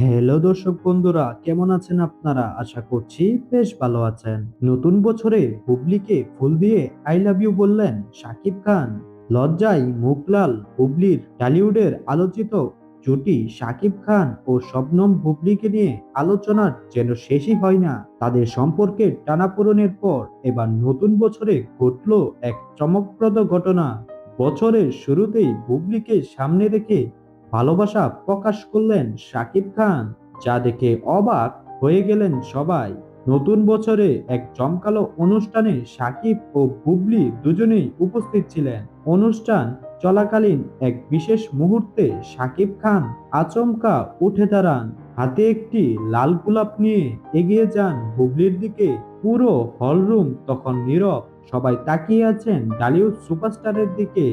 Hello দর্শক বন্ধুরা, কেমন আছেন আপনারা? আশা করছি বেশ ভালো আছেন। নতুন বছরে বুবলিকে ফুল দিয়ে আই লাভ ইউ বললেন শাকিব খান। লজ্জায় মুখলাল বুবলির টলিউডের আলোচিত জুটি শাকিব খান ও শবনম বুবলিকে নিয়ে আলোচনার যেন শেষই হয় না, তাদের সম্পর্কে টানাপোড়নের পর এবার নতুন বছরে ঘটল এক চমকপ্রদ ঘটনা। বছরের শুরুতেই বুবলিকে সামনে রেখে ভালোবাসা প্রকাশ করলেন শাকিব খান, যা দেখে অবাক হয়ে গেলেন সবাই। নতুন বছরে এক জমকালো অনুষ্ঠানে শাকিব ও বুবলি দুজনেই উপস্থিত ছিলেন। অনুষ্ঠান চলাকালীন এক বিশেষ মুহূর্তে শাকিব খান আচমকা উঠে দাঁড়ান। হাতে একটি লাল গোলাপ নিয়ে এগিয়ে যান বুবলির দিকে। পুরো হলরুম তখন নীরব। সবাই তাকিয়ে আছেন ডালিউড সুপারস্টারের দিকে।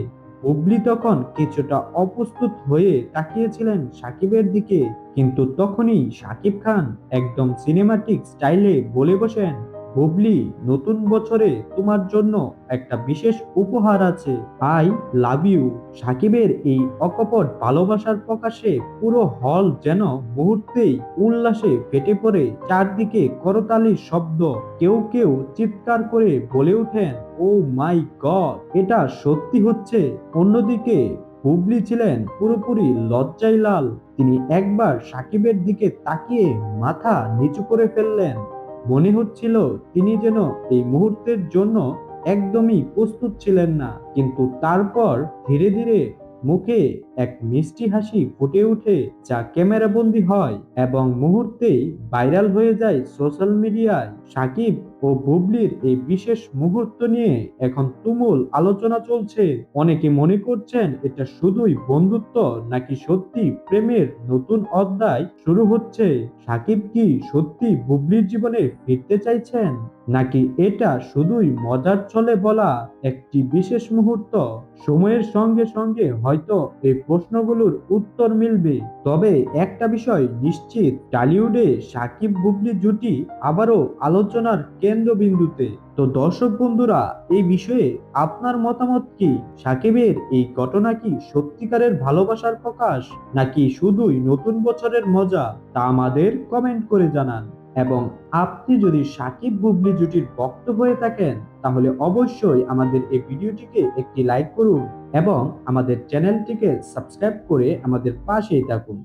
বুবলি তখন কিছুটা অপ্রস্তুত হয়ে তাকিয়েছিলেন সাকিবের দিকে, কিন্তু তখনই সাকিব খান একদম সিনেমাটিক স্টাইলে বলে বসেন বুবলি নতুন বছরে তোমার জন্য একটা বিশেষ উপহার আছে। I love you. সাকিবের এই অকপট ভালোবাসার প্রকাশে পুরো হল যেন মুহূর্তেই উল্লাসে ফেটে পড়ে। চারদিকে করতালির শব্দ, কেউ কেউ চিৎকার করে বলে ওঠেন, ও মাই গড, এটা সত্যি হচ্ছে? অন্যদিকে হুবলি ছিলেন পুরোপুরি লজ্জায় লাল। তিনি একবার সাকিবের দিকে তাকিয়ে মাথা নিচু করে ফেললেন। মনে হচ্ছিল তিনি যেন এই মুহূর্তের জন্য একদমই প্রস্তুত ছিলেন না। কিন্তু তারপর ধীরে ধীরে মুখে এক মিষ্টি হাসি ফুটে ওঠে যা ক্যামেরাবন্দি হয় এবং মুহূর্তেই ভাইরাল হয়ে যায় সোশ্যাল মিডিয়ায় সাকিব ও বুবলির এই বিশেষ মুহূর্ত নিয়ে এখন তুমুল আলোচনা চলছে। অনেকে মনে করছেন এটা শুধুই বন্ধুত্ব নাকি সত্যি প্রেমের নতুন অধ্যায় শুরু হচ্ছে। সাকিব কি সত্যি বুবলির জীবনে ফিরতে চাইছেন? নাকি এটা শুধুই মজার ছলে বলা একটি বিশেষ মুহূর্ত? সময়ের সঙ্গে সঙ্গে হয়তো এই প্রশ্নগুলোর উত্তর মিলবে। তবে একটা বিষয় নিশ্চিত, টালিউডে সাকিব বুবলি জুটি আবারও আলোচনার কেন্দ্রবিন্দুতে। তো দর্শক বন্ধুরা, এই বিষয়ে আপনার মতামত কি? সাকিবের এই ঘটনা কি সত্যিকারের ভালোবাসার প্রকাশ, নাকি শুধুই নতুন বছরের মজা? তা আমাদের কমেন্ট করে জানান। এবং আপনি যদি সাকিব বুবলি জুটির ভক্ত হয়ে থাকেন, তাহলে অবশ্যই আমাদের এই ভিডিওটিকে একটি লাইক করুন এবং আমাদের চ্যানেলটিকে সাবস্ক্রাইব করে আমাদের পাশেই থাকুন।